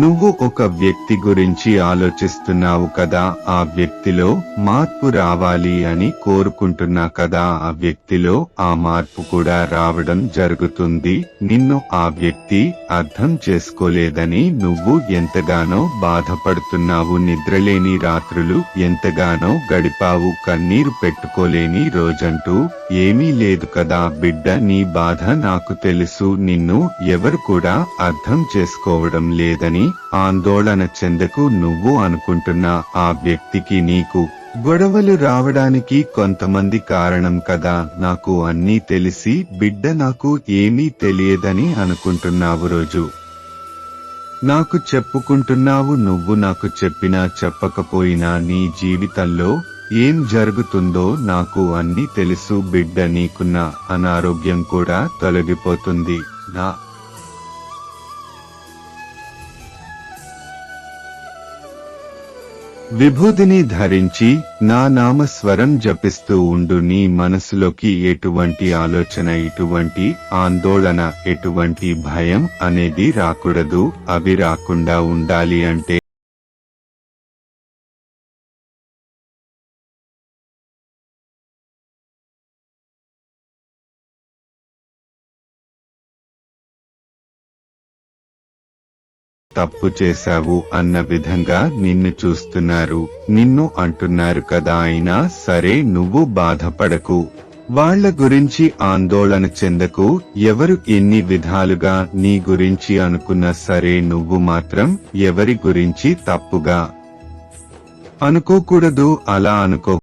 నువ్వు ఒక వ్యక్తి గురించి ఆలోచిస్తున్నావు కదా ఆ వ్యక్తిలో మార్పు రావాలి అని కోరుకుంటున్నా కదా ఆ వ్యక్తిలో ఆ మార్పు కూడా రావడం జరుగుతుంది. నిన్ను ఆ వ్యక్తి అర్థం చేసుకోలేదని నువ్వు ఎంతగానో బాధపడుతున్నావు. నిద్రలేని రాత్రులు ఎంతగానో గడిపావు. కన్నీరు పెట్టుకోలేని రోజంటూ ఏమీ లేదు కదా బిడ్డ నీ బాధ నాకు తెలుసు. నిన్ను ఎవరు కూడా అర్థం చేసుకోవడం లేదని ఆందోళన చెందకు నువ్వు అనుకుంటున్న ఆ వ్యక్తికి నీకు గొడవలు రావడానికి కొంతమంది కారణం కదా. నాకు అన్నీ తెలిసి బిడ్డ నాకు ఏమీ తెలియదని అనుకుంటున్నావు రోజు. నాకు చెప్పుకుంటున్నావు నువ్వు నాకు చెప్పినా చెప్పకపోయినా నీ జీవితంలో ఏం జరుగుతుందో నాకు అన్ని తెలుసు బిడ్డ నీకున్న అనారోగ్యం కూడా తొలగిపోతుంది. నా విభూదిని ధరించి నా నామస్వరం జపిస్తూ ఉండు నీ మనసులోకి ఎటువంటి ఆలోచన ఎటువంటి ఆందోళన ఎటువంటి భయం అనేది రాకూడదు. అవి రాకుండా ఉండాలి అంటే తప్పు చేశావు అన్న విధంగా నిన్ను చూస్తున్నారు. నిన్ను అంటున్నారు కదా అయినా సరే నువ్వు బాధపడకు. వాళ్ళ గురించి ఆందోళన చెందకు. ఎవరు ఎన్ని విధాలుగా నీ గురించి అనుకున్నా సరే నువ్వు మాత్రం ఎవరి గురించి తప్పుగా అనుకోకూడదు అలా అనుకో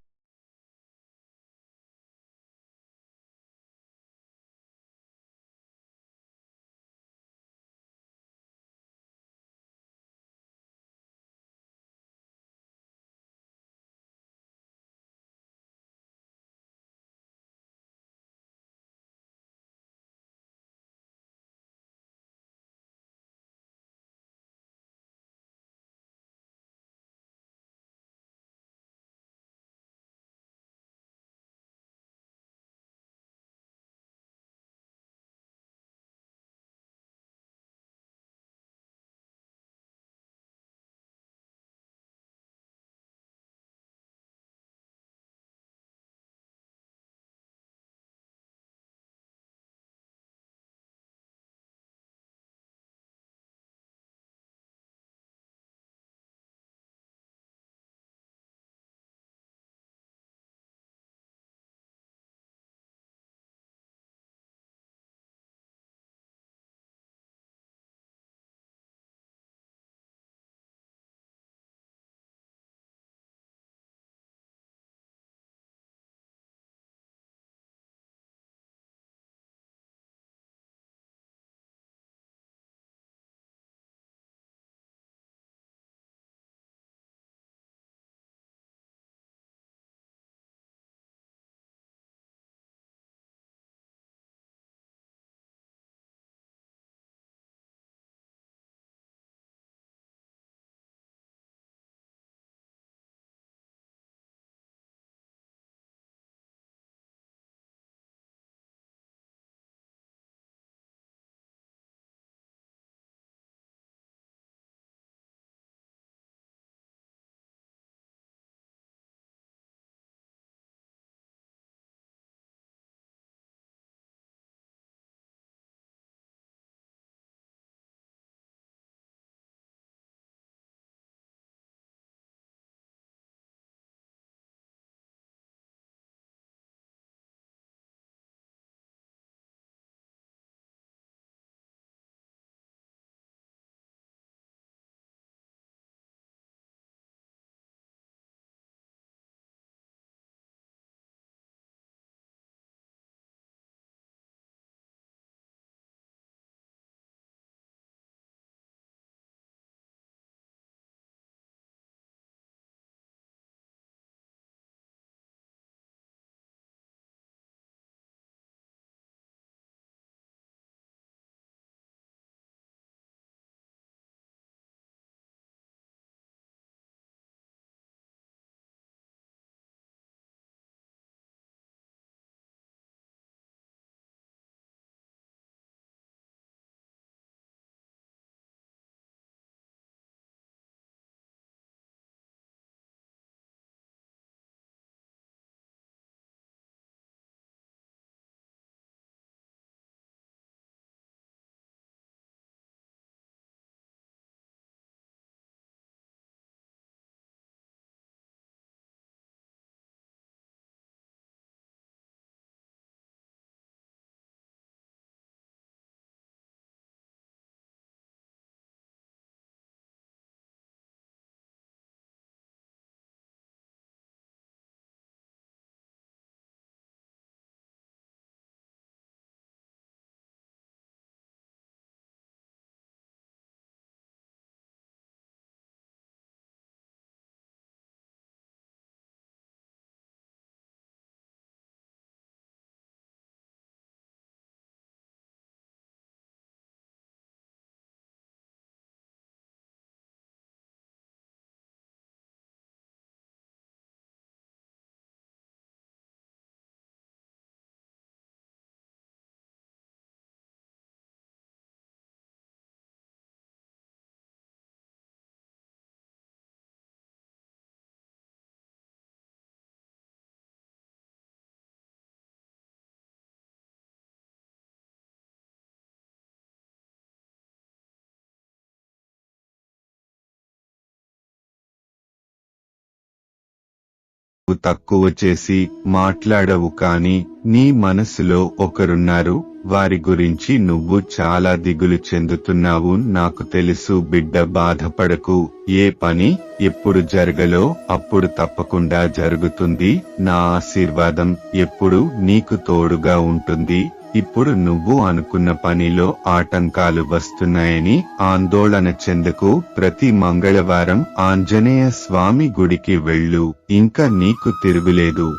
తక్కువ చేసి మాట్లాడవు కాని నీ మనసులో ఒకరున్నారు. వారి గురించి నువ్వు చాలా దిగులు చెందుతున్నావు. నాకు తెలుసు బిడ్డ బాధపడకు. ఏ పని ఎప్పుడు జరగలో అప్పుడు తప్పకుండా జరుగుతుంది. నా ఆశీర్వాదం ఎప్పుడు నీకు తోడుగా ఉంటుంది. ఇప్పుడు నువ్వు అనుకున్న పనిలో ఆటంకాలు వస్తున్నాయని ఆందోళన చెందకు ప్రతి మంగళవారం ఆంజనేయ స్వామి గుడికి వెళ్ళు. ఇంకా నీకు తిరుగులేదు.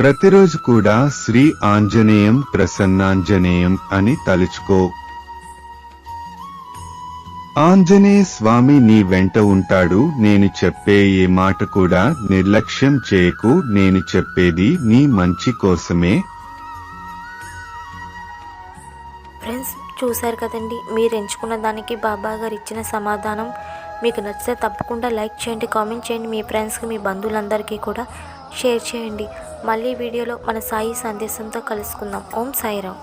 ప్రతిరోజు కూడా శ్రీ ఆంజనేయం ప్రసన్నాంజనేయం అని తలుచుకో. ఆంజనేయ స్వామి నీ వెంట ఉంటాడు. నేను చెప్పే ఏ మాట కూడా నిర్లక్ష్యం చేయకు. నేను చెప్పేది నీ మంచి కోసమే. ఫ్రెండ్స్ చూశారు కదండి మీరు ఎంచుకున్న దానికి బాబా గారు ఇచ్చిన సమాధానం. మీకు నచ్చితే తప్పకుండా లైక్ చేయండి కామెంట్ చేయండి మీ ఫ్రెండ్స్కి మీ బంధువులందరికీ కూడా షేర్ చేయండి. మళ్ళీ వీడియోలో మన సాయి సందేశంతో కలుసుకుందాం. ఓం సాయిరామ్.